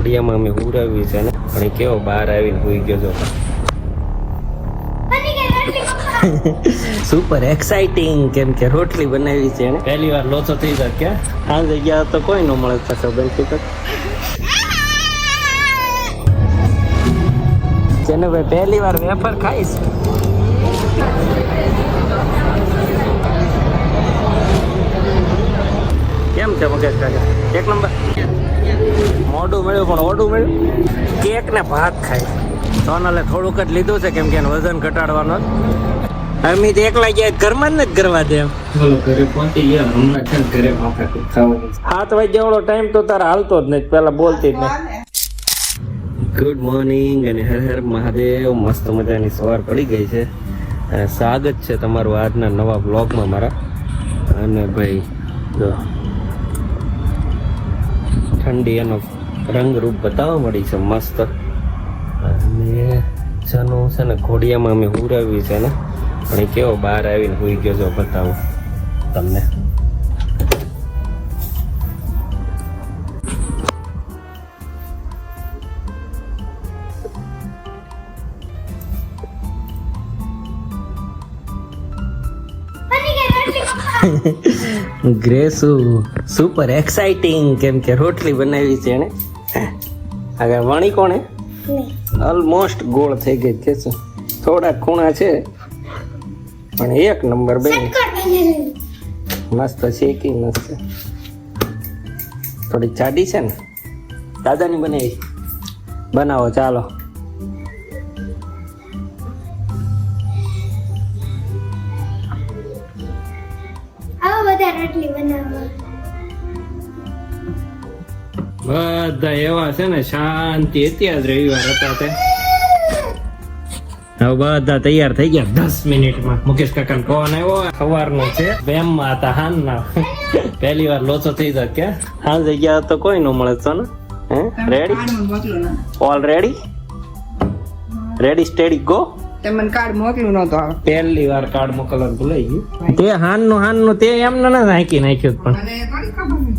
ઘોડિયામાં અમે હુરાવી છે ને પણ કેવો બહાર આવીને ભૂઈ ગયો છો સુપર એક્સાઇટિંગ કેમ કે રોટલી બનાવી છે એને પહેલી વાર લોચો થઈ જાય ક્યાં? સાંજે ગયા તો કોઈ ન મળે થશે બેનથી તો. જેને ભાઈ પહેલી વાર વેફર ખાઈશ કેમ છે મગજ કાકા? એક નંબર. મોઢું મળ્યું પણ ઓડું મળ્યું. કેક ને ભાત ખાય સોનલે થોડુંક જ લીધું છે કેમ કે એનું વજન ઘટાડવાનો અમિત એકલા ગયા ઘરમાં જ કરવા દે ઘરે પહોંચી ગયા હમણાં ઘરે સાત વાગ્યા વાળો ટાઈમ તો તારે હાલતો જ નહીં પેલા બોલતી જ નહીં. ગુડ મોર્નિંગ અને હર હર મહાદેવ મસ્ત મજાની સવાર પડી ગઈ છે. અને સ્વાગત છે તમારું આજના નવા બ્લોગમાં મારા. અને ભાઈ જો ઠંડી એનો રંગરૂપ બતાવવા મળી છે મસ્ત. અને જનું છે ને ઘોડિયામાં અમે હુરાવી છે ને પણ એ કેવો બહાર આવીને હુઈ ગયો છો બતાવું તમને. ગ્રેસુ સુપર એક્સાઇટિંગ કેમ કે રોટલી બનાવી છે એને આગળ વણી કોણે? ઓલમોસ્ટ ગોળ થઈ ગઈ છે શું થોડા ખૂણા છે પણ એક નંબર બે. મસ્ત શેકી મસ્ત. થોડી જાડી છે ને? દાદાની બનાવી. બનાવો ચાલો. બધા એવા છે ને શાંતિ. અત્યારે જ રવિવાર હતા તે. હવે બધા તૈયાર થઈ ગયા દસ મિનિટમાં. મુકેશ કાકા ફોન આવ્યો. સવારનો છે. વેમમાં હતા હાનના પહેલી વાર લોચો થઈ જાય કે. સાંજે ગયા તો કોઈ ન મળે છો ને. હે? Ready already ready steady go તમને કાર્ડ મોકલ્યું પહેલી વાર કાર્ડ મોકલવાનું ભૂલાઈ ગયું. તે હાનનું હાનનું તે એમ ન નાખી નાખ્યું પણ.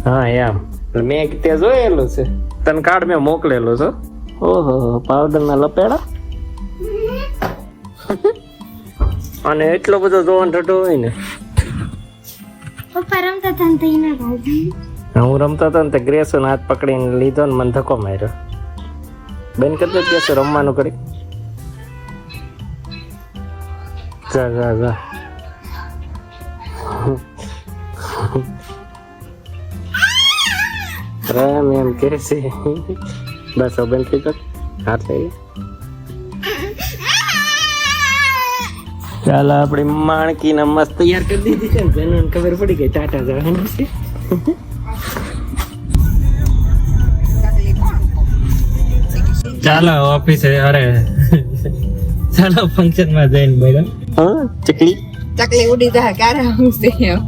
હા એમ. મેં તે જોયેલું છે. તને કાર્ડ મેં મોકલેલું છે. ઓહો પાવડર ના લપેડા? અને એટલો બધો જોવાનું ઠઠો હોય ને. પપ્પા રમતા હતા ને તો એને ભાવ હું રમતો હતો ને તે ગ્રેસો હાથ પકડીને લીધો ને મને ધક્કો માર્યો. બેન કરતો ગ્રેસો રમવાનું કરી. જા જા જા. રામ એમ કે છે બસ હવે બેન થઈ હાથ લઈ. ચાલો આપણે માણકી ને મસ્ત તૈયાર કરી દીધી છે ને બેનને ખબર પડી ગઈ ટાટા જવાનું છે ચાલો ઓફિસે અરે ચાલો ફંક્શનમાં જઈને બોલો હા ચકલી ચકલી ઉડી જાય ક્યારે આવશે એમ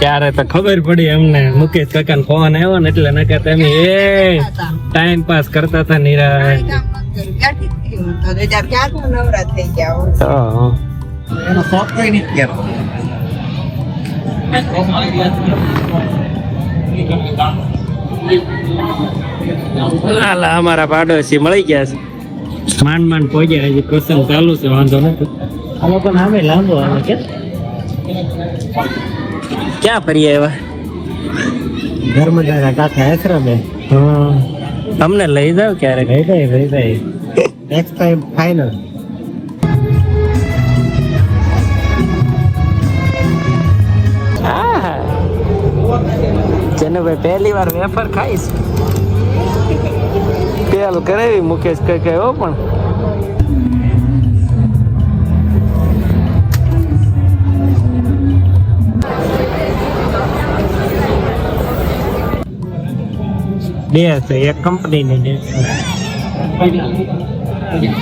ત્યારે તો ખબર પડી અમને, મુકેશ કાકા ફોન આવ્યો ને એટલે નકર તમે એ ટાઈમ પાસ કરતા હતા નિરા. હાલા, અમારા પાડોશી મળી ગયા છે. માંડ માંડ પહોંચ્યા, હજી પ્રસંગ ચાલુ છે, વાંધો નથી. આ લોકો નામે લાંબો આવે કે ક્યાં ફરી આવ્યા ધર્મદારા કાકા આશ્રમે તમને લઈ જાવ ક્યારેક. લઈ જાય લઈ જાય. નેક્સ્ટ ટાઈમ ફાઇનલ જેને ભાઈ પહેલી વાર વેફર ખાઈશ. પેલ કરાવી મુકેશ કઈ કઈ હો પણ. બે છે, એક કંપનીની ને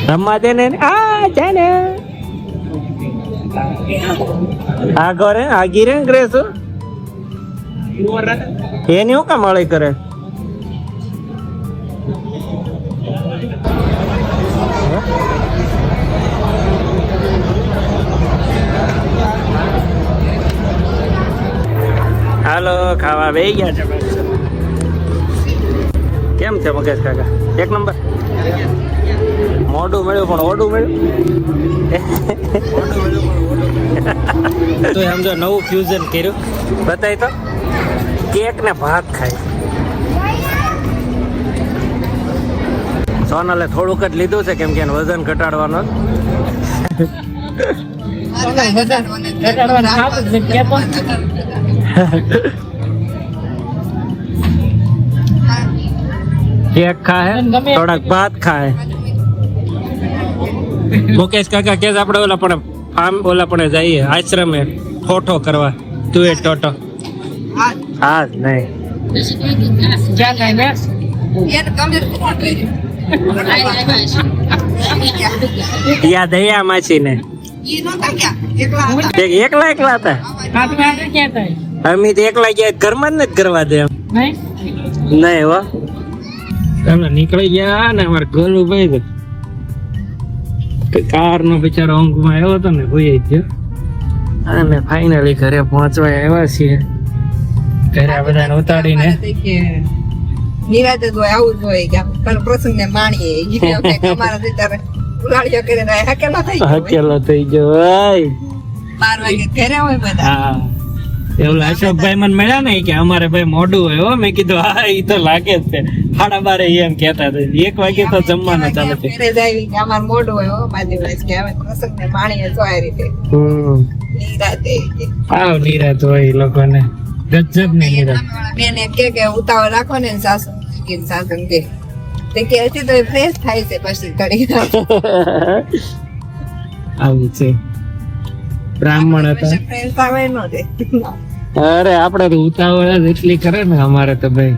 રમવા દે ને આ છે ને. આ ઘરે, આ ગીરે ને શું? એની હું કામ અળી કરે? હાલો, ખાવા બેહી ગયા છે કેમ છે મગેશ કાકા? એક નંબર. મોઢું મળ્યું પણ ઓડું મળ્યું? તો સમજો નવું ફ્યુઝન કર્યું. બતાય તો. કેક ને ભાત ખાય. સોનલે થોડુંક જ લીધું છે કેમ કે વજન ઘટાડવાનો ઘટાડવાનું કેક ખાય થોડાક ભાત ખાય મુકેશ કાકા કે આપણે ઓલા પણ ફાર્મ ઓલા પણ જઈએ આશ્રમે ફોટો કરવા તું એ ટોટો હા, નહીં જ્યાં કાંઈ ને, એને ગમે તે કોણ કરે. યા દયા માસી ને ઈ એકલા એકલા હતા કાપી આગળ ક્યાં થાય? અમે તો એકલા ગયા ઘરમાં જ નથી કરવા દે એમ. નહીં? નહીં હો તમે નીકળી ગયા ને અમારે ગોલું ભાઈ કાર નો બિચારો ઊંઘમાં આવ્યો હતો ને ભૂઈ ગયો. અને ફાઇનલી ઘરે પહોંચવા આવ્યા છીએ. ઘરે બધાને ઉતારીને. કે નિરાતે તો આવું જ હોય કે પ્રસંગ ને માણીએ. અમારા અત્યારે ઉલાળીઓ કરીને હકેલો થઈ ગયો. હકેલો થઈ ગયો ભાઈ બાર વાગે ઘરે હોય બધા. એવું અશોકભાઈ મને મળ્યા ને કે અમારે ભાઈ મોઢું હોય હો. મેં કીધું હા એ તો લાગે જ છે. સાડા બારે એમ કેતા હતા. એક વાગે તો જમવાનું ચાલે છે અમારે મોઢું હોય હો કે પ્રસંગને માણીએ તો રીતે. નિરાતે. આવ નિરાત હોય લોકોને. ગજબ ને નિરાત. બેન કે કે ઉતાવળ રાખો ને સાસુ. કે સાસુ કે. તે કે હજી તો ફ્રેશ થાય છે પછી ઘડી આવું છે. બ્રાહ્મણ હતા. અરે આપણે તો ઉતાવળ જ એટલી કરે ને અમારે તો ભાઈ.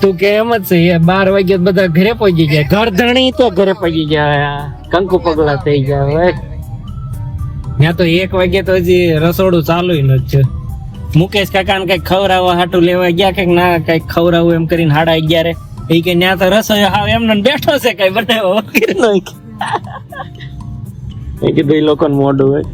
તું કે એમ જ છે બાર વાગ્યા બધા ઘરે પહોંચી જાય ઘર ધણી તો ઘરે પહોંચી જાય કંકુ પગલા થઈ જાય હવે ત્યાં તો એક વાગે તો હજી રસોડું ચાલુ જ છે. મુકેશ કાકા ને કંઈક ખવડાવવા હાટું લેવા ગયા કંઈક ના કંઈક ખવડાવવું એમ કરીને હાડા અગિયારે એ કે ત્યાં તો રસોઈ હાવ એમને બેઠો છે કઈ બનાવ્યો એ કીધું એ લોકોને મોઢું હોય.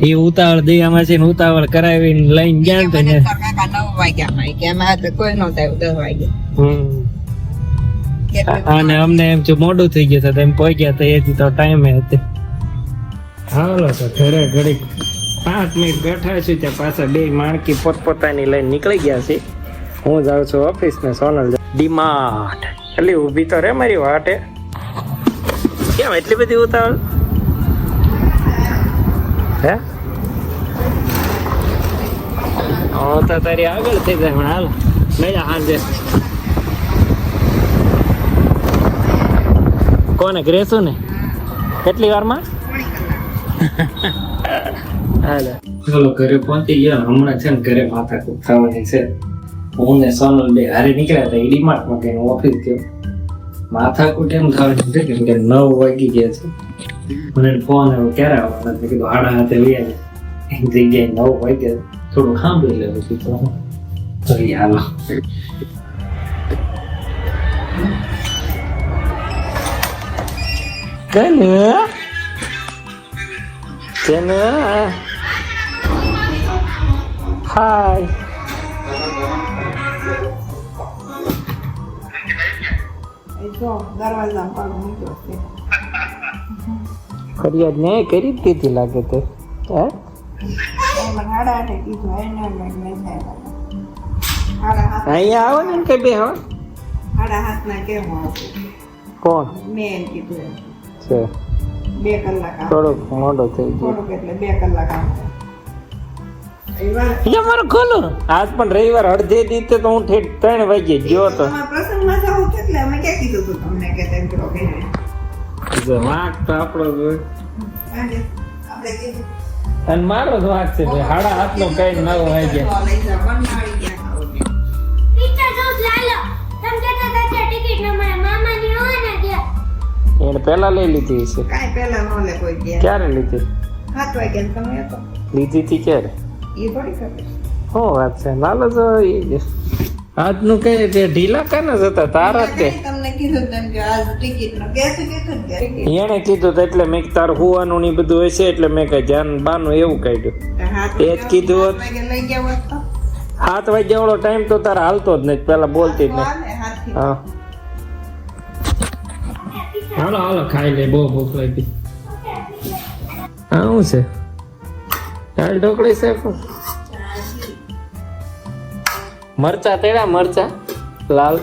એ ઉતાવળ દયામાં છે ને ઉતાવળ કરાવીને લઈને ગયા તો ને કાકા નવ વાગ્યા માં કે એમાં તો કોઈ નહોતા આવ્યું દસ વાગ્યા. હમ. અને અમને એમ જો મોડું થઈ ગયું તો એમ પહોંચ્યા તો એ તો ટાઈમે હતી. હાલો તો ઘરે ઘડી પાંચ મિનિટ બેઠા છે ત્યાં પાછા બે માણકી પોતપોતાની લઈને નીકળી ગયા છે. હું જાઉં છું ઓફિસ ને સોનલ. ડીમાર્ટ એટલે ઊભી તો રે મારી વાટે. કેમ એટલી બધી ઉતાવળ? હે? હું તો તારી આગળ થઈ જાય પણ હાલ. મેળા સાંજે કોને ગ્રેસુ ને કેટલી વારમાં? હાલે. ચલો ઘરે પહોંચી ગયા. હમણાં છે ને ઘરે માથા કૂટ થવાની છે. હું ને સોનલ બે હારે નીકળ્યા હતા. ડીમાર્ટમાં કઈ ઓફિસ ગયો. માથા કૂટ એમ થવાની છે કેમ કે નવ વાગી ગયા છે મને ફોન આવ્યો, ક્યારે આવવાનો મેં કીધું, હાડા હાથે આવે એક જગ્યાએ નવ વાગ્યા થોડું સાંભળી લેવું કીધું ચલી હાલો Kena. Kena. Hai. જો દરવાજા પર મૂક્યો છે. ફરિયાદ ને કરી જ કીધી લાગે તો હે? હાડા કીધું એને મેં અહીંયા આવો ને બે હો? હાડા હાથના કેમ આવશે કોણ? મેં એમ કીધું છે. બે કલાક થોડોક મોડો થઈ ગયો. થોડુંક એટલે બે કલાક આવશે એ મારો ખોલો. આજ પણ રવિવાર અડધે દિવસે તો હું ઠેઠ ત્રણ વાગે ગયો તો. એટલે અમે ક્યાં કીધું હતું તમને કે તેમ કરો કે. જો વાંક તો આપણો જ હોય. આપણે કીધું અને મારો જ વાંક છે ભાઈ હાડા હાથનો કઈ નવ વાગે લઈ જાઓ, બનાવી ગયા ખાવું છે. પિક્ચર જોઉં લાલો તમે કહેતા હતા કે ટિકિટ ન હોય ને ગયા. એને પેલા લઈ લીધી છે કાઈ પહેલા ન લે કોઈ ગયા. ક્યારે લીધી? સાત વાગે તમે હતો. લીધી હતી ક્યારે? એ થોડી ખબર હો વાત છે નાલો તો એ જ. આજનું કઈ તે ઢીલા કાને જતા? તારા જ તે તમને કીધું તેમ કે આજ ટિકિટ નો. કે એને કીધું તો એટલે મેં તાર હોવાનું ને ઈ બધું હશે એટલે મેં કઈ જાન બાનું એવું કાઢ્યું. હાથ એ જ કીધું હોત. સાત વાગ્યા વાળો ટાઈમ તો તારે હાલતો જ નહીં પેલા બોલતી જ નહીં. હા. હાલો હાલો ખાઈ લે બહુ ભૂખ લાગી. હા શું છે? દાળ ઢોકળી છે? મરચા તેડા મરચા લાલ.